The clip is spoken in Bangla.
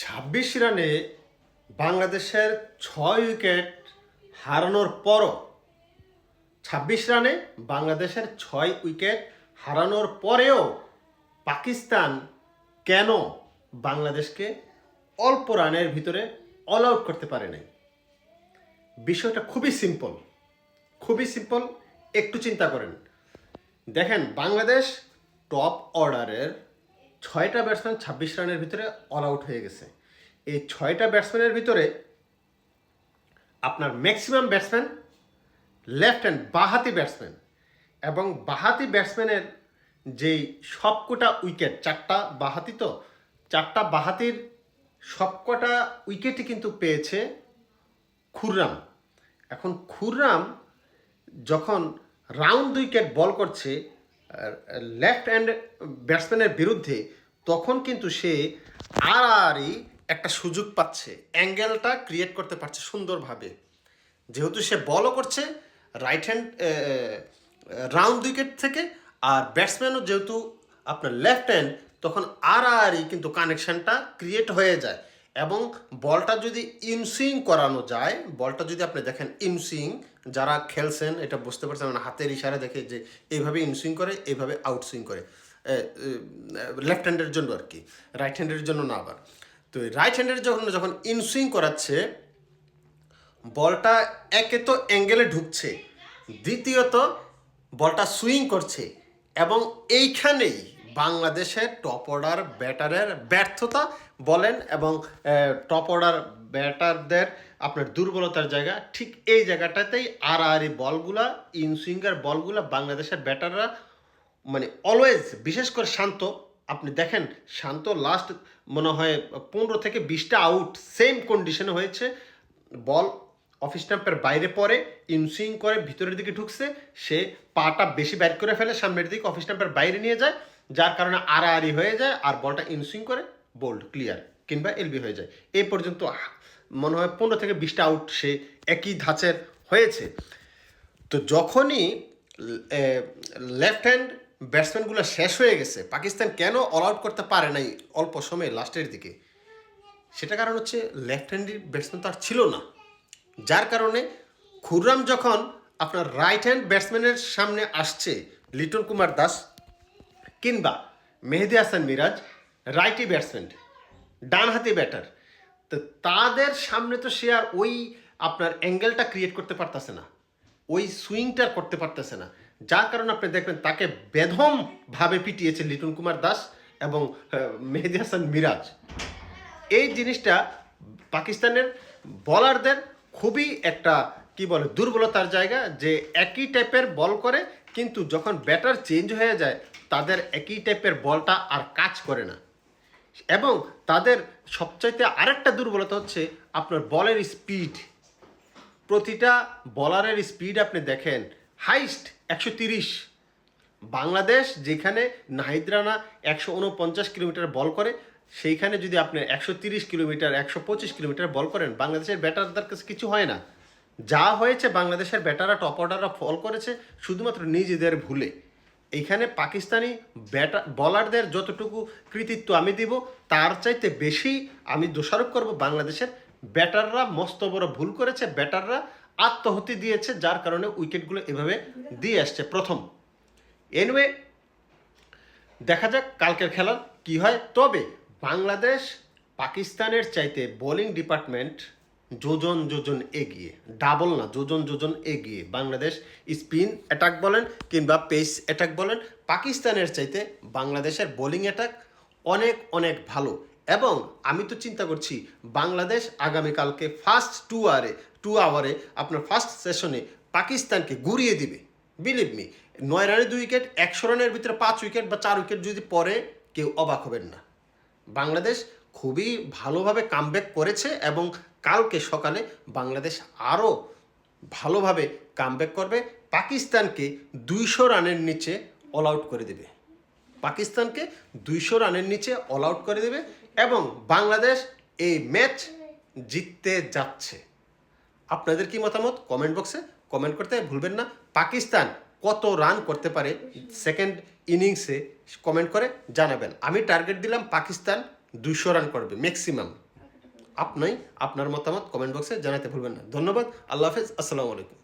ছাব্বিশ রানে বাংলাদেশের ছয় উইকেট হারানোর পরও, ছাব্বিশ রানে বাংলাদেশের ছয় উইকেট হারানোর পরেও পাকিস্তান কেন বাংলাদেশকে অল্প রানের ভিতরে অল আউট করতে পারে নাই? বিষয়টা খুবই সিম্পল খুবই সিম্পল একটু চিন্তা করেন। দেখেন, বাংলাদেশ টপ অর্ডারের ছয়টা ব্যাটসম্যান ছাব্বিশ রানের ভিতরে অল আউট হয়ে গেছে। এই ছয়টা ব্যাটসম্যানের ভিতরে আপনার ম্যাক্সিমাম ব্যাটসম্যান লেফট হ্যান্ড বাহাতি ব্যাটসম্যান এবং বাহাতি ব্যাটসম্যানের যেই সবকটা উইকেট চারটা বাহাতি তো, চারটা বাহাতির সবকটা উইকেটই কিন্তু পেয়েছে খুররাম। এখন খুররাম যখন রাউন্ড উইকেট বল করছে লেফট হ্যান্ড ব্যাটসম্যানের বিরুদ্ধে, তখন কিন্তু সে আড়াআড়ি একটা সুযোগ পাচ্ছে অ্যাঙ্গেলটা ক্রিয়েট করতে পারছে সুন্দরভাবে। যেহেতু সে বলও করছে রাইট হ্যান্ড রাউন্ড উইকেট থেকে, আর ব্যাটসম্যানও যেহেতু আপনার লেফট হ্যান্ড তখন আড়াআড়ি কিন্তু কানেকশনটা ক্রিয়েট হয়ে যায়। এবং বলটা যদি ইনসুইং করানো যায়, বলটা যদি আপনি দেখেন ইনসুইং যারা খেলছেন, এটা বুঝতে পারছেন মানে হাতের ইশারা দেখে যে এইভাবে ইনসুইং করে এইভাবে আউটসুইং করে। লেফট হ্যান্ডের জন্য আর কি রাইট হ্যান্ডের জন্য না আবার। তো রাইট হ্যান্ডের যখন যখন ইনসুইং করাচ্ছে, বলটা একে তো অ্যাঙ্গেলে ঢুকছে, দ্বিতীয়ত বলটা সুইং করছে, এবং এইখানেই বাংলাদেশের টপ অর্ডার ব্যাটারের ব্যর্থতা বলেন এবং টপ অর্ডার ব্যাটারদের আপনার দুর্বলতার জায়গা, ঠিক এই জায়গাটাতেই আড়াআড়ি বলগুলা ইনসুইঙ্গার বলগুলা বাংলাদেশের ব্যাটাররা মানে অলওয়েজ বিশেষ করে শান্ত। আপনি দেখেন, শান্ত লাস্ট মনে হয় পনেরো থেকে বিশটা আউট সেম কন্ডিশনে হয়েছে। বল অফ স্ট্যাম্পের বাইরে পড়ে ইনসুইং করে ভিতরের দিকে ঢুকছে, সে পাটা বেশি ব্যাট করে ফেলে, সামনের দিকে অফ স্ট্যাম্পের বাইরে নিয়ে যায়। যার কারণে আর আড়াআড়ি হয়ে যায় আর বলটা ইনসুইং করে বোল্ড ক্লিয়ার কিংবা এলবি হয়ে যায়। এই পর্যন্ত মনে হয় পনেরো থেকে বিশটা আউট সে একই ধাঁচের হয়েছে। তো যখনই লেফট হ্যান্ড ব্যাটসম্যানগুলো শেষ হয়ে গেছে, পাকিস্তান কেন অল আউট করতে পারে নাই অল্প সময়ে লাস্টের দিকে? সেটা কারণ হচ্ছে লেফট হ্যান্ডি ব্যাটসম্যান তো আর ছিল না। যার কারণে খুররাম যখন আপনার রাইট হ্যান্ড ব্যাটসম্যানের সামনে আসছে, লিটন কুমার দাস কিংবা মেহেদি হাসান মিরাজ রাইটি ব্যাটসম্যান ডান ডানহাতি ব্যাটার তো তাদের সামনে তো সে আর ওই আপনার অ্যাঙ্গেলটা ক্রিয়েট করতে পারতেছে না। ওই সুইংটা করতে পারতেছে না। যার কারণে আপনি দেখবেন তাকে বেধমভাবে পিটিয়েছে লিটন কুমার দাস এবং মেহেদি হাসান মিরাজ। এই জিনিসটা পাকিস্তানের বলারদের খুবই একটা, কি বলে, দুর্বলতার জায়গা যে একই টাইপের বল করে, কিন্তু যখন ব্যাটার চেঞ্জ হয়ে যায় তাদের একই টাইপের বলটা আর কাজ করে না। এবং তাদের সবচাইতে আরেকটা দুর্বলতা হচ্ছে আপনার বলের স্পিড প্রতিটা বলারের স্পিড আপনি দেখেন হাইস্ট একশো তিরিশ। বাংলাদেশ যেখানে নাহিদ রানা একশো উনপঞ্চাশ কিলোমিটার বল করে, সেইখানে যদি আপনি একশো তিরিশ কিলোমিটার, একশো পঁচিশ কিলোমিটার বল করেন, বাংলাদেশের ব্যাটারদের কাছে কিছু হয় না। যা হয়েছে বাংলাদেশের ব্যাটাররা টপ অর্ডাররা ফল করেছে, শুধুমাত্র নিজেদের ভুলে। এইখানে পাকিস্তানি ব্যাটার বলারদের যতটুকু কৃতিত্ব আমি দিব, তার চাইতে বেশি আমি দোষারোপ করব বাংলাদেশের ব্যাটাররা, মস্ত বড় ভুল করেছে, ব্যাটাররা আত্মহতি দিয়েছে, যার কারণে উইকেটগুলো এভাবে দিয়ে আসছে। প্রথম এনিওয়ে দেখা যাক কালকের খেলার কি হয়। তবে বাংলাদেশ পাকিস্তানের চাইতে বোলিং ডিপার্টমেন্ট যোজন যোজন এগিয়ে ডাবল না, যোজন যোজন এগিয়ে। বাংলাদেশ স্পিন অ্যাটাক বলেন কিংবা পেস অ্যাটাক বলেন, পাকিস্তানের চাইতে বাংলাদেশের বোলিং অ্যাটাক অনেক অনেক ভালো। এবং আমি তো চিন্তা করছি, বাংলাদেশ আগামীকালকে ফার্স্ট টু আওয়ারে টু আওয়ারে আপনার ফার্স্ট সেশনে পাকিস্তানকে ঘুরিয়ে দিবে। বিলিভ মি নয় রানে দুই উইকেট একশো রানের ভিতরে পাঁচ উইকেট বা চার উইকেট যদি পরে কেউ অবাক হবেন না। বাংলাদেশ খুবই ভালোভাবে কামব্যাক করেছে এবং কালকে সকালে বাংলাদেশ আরও ভালোভাবে কামব্যাক করবে। পাকিস্তানকে দুইশো রানের নিচে অল আউট করে দেবে। পাকিস্তানকে দুইশো রানের নিচে অল আউট করে দেবে এবং বাংলাদেশ এই ম্যাচ জিততে যাচ্ছে। আপনাদের কি মতামত? কমেন্ট বক্সে কমেন্ট করতে ভুলবেন না। পাকিস্তান কত রান করতে পারে সেকেন্ড ইনিংসে কমেন্ট করে জানাবেন। আমি টার্গেট দিলাম পাকিস্তান দুইশো রান করবে ম্যাক্সিমাম আপনি আপনার মতামত কমেন্ট বক্সে জানাতে ভুলবেন না। ধন্যবাদ আল্লাহ হাফেজ আসসালামু আলাইকুম।